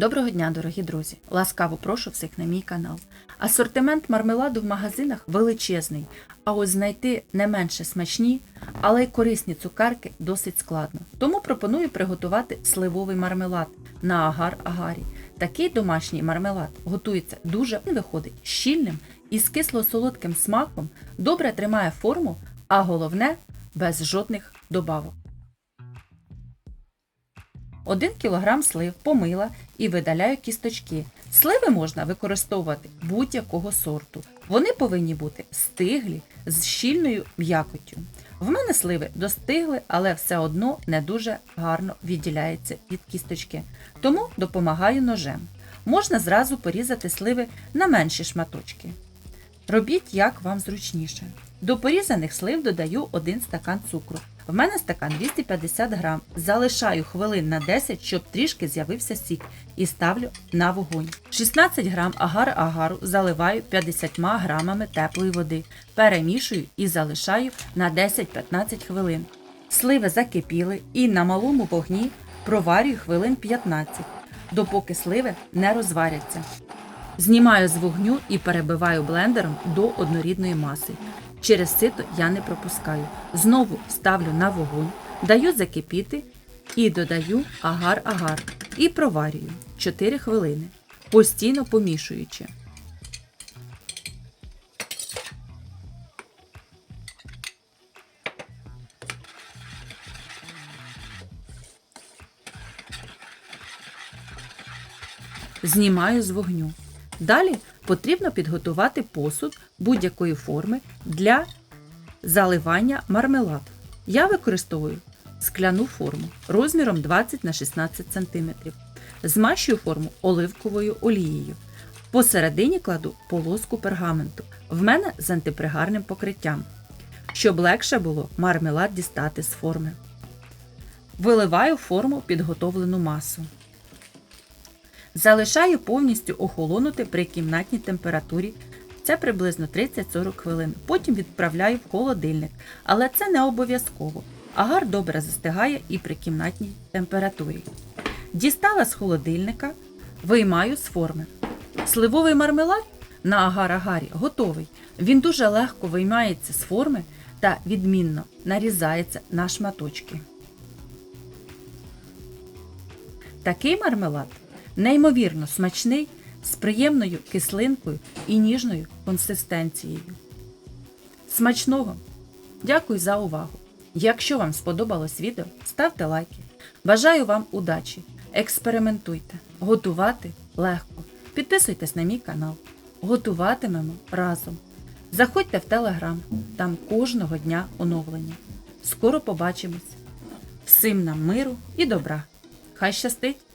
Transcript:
Доброго дня, дорогі друзі! Ласкаво прошу всіх на мій канал. Асортимент мармеладу в магазинах величезний, а ось знайти не менше смачні, але й корисні цукерки досить складно. Тому пропоную приготувати сливовий мармелад на агар-агарі. Такий домашній мармелад готується дуже він виходить щільним і з кисло-солодким смаком, добре тримає форму, а головне без жодних добавок. 1 кг слив помила і видаляю кісточки. Сливи можна використовувати будь-якого сорту. Вони повинні бути стиглі з щільною м'якоттю. В мене сливи достигли, але все одно не дуже гарно відділяється від кісточки, тому допомагаю ножем. Можна зразу порізати сливи на менші шматочки. Робіть як вам зручніше. До порізаних слив додаю 1 стакан цукру. В мене стакан 250 грам. Залишаю хвилин на 10, щоб трішки з'явився сік, і ставлю на вогонь. 16 грам агар-агару заливаю 50 грамами теплої води, перемішую і залишаю на 10-15 хвилин. Сливи закипіли і на малому вогні проварюю хвилин 15, допоки сливи не розваряться. Знімаю з вогню і перебиваю блендером до однорідної маси. Через сито я не пропускаю. Знову ставлю на вогонь, даю закипіти і додаю агар-агар і проварюю 4 хвилини, постійно помішуючи. Знімаю з вогню. Далі потрібно підготувати посуд будь-якої форми для заливання мармеладу. Я використовую скляну форму розміром 20 на 16 см. Змащую форму оливковою олією. Посередині кладу полоску пергаменту. В мене з антипригарним покриттям, щоб легше було мармелад дістати з форми. Виливаю форму підготовлену масу. Залишаю повністю охолонути при кімнатній температурі. Це приблизно 30-40 хвилин. Потім відправляю в холодильник, але це не обов'язково. Агар добре застигає і при кімнатній температурі. Дістала з холодильника, виймаю з форми. Сливовий мармелад на агар-агарі готовий. Він дуже легко виймається з форми та відмінно нарізається на шматочки. Такий мармелад неймовірно смачний, з приємною кислинкою і ніжною консистенцією. Смачного! Дякую за увагу! Якщо вам сподобалось відео, ставте лайки. Бажаю вам удачі! Експериментуйте, готувати легко. Підписуйтесь на мій канал. Готуватимемо разом. Заходьте в телеграм, там кожного дня оновлення. Скоро побачимось. Всім нам миру і добра! Хай щастить!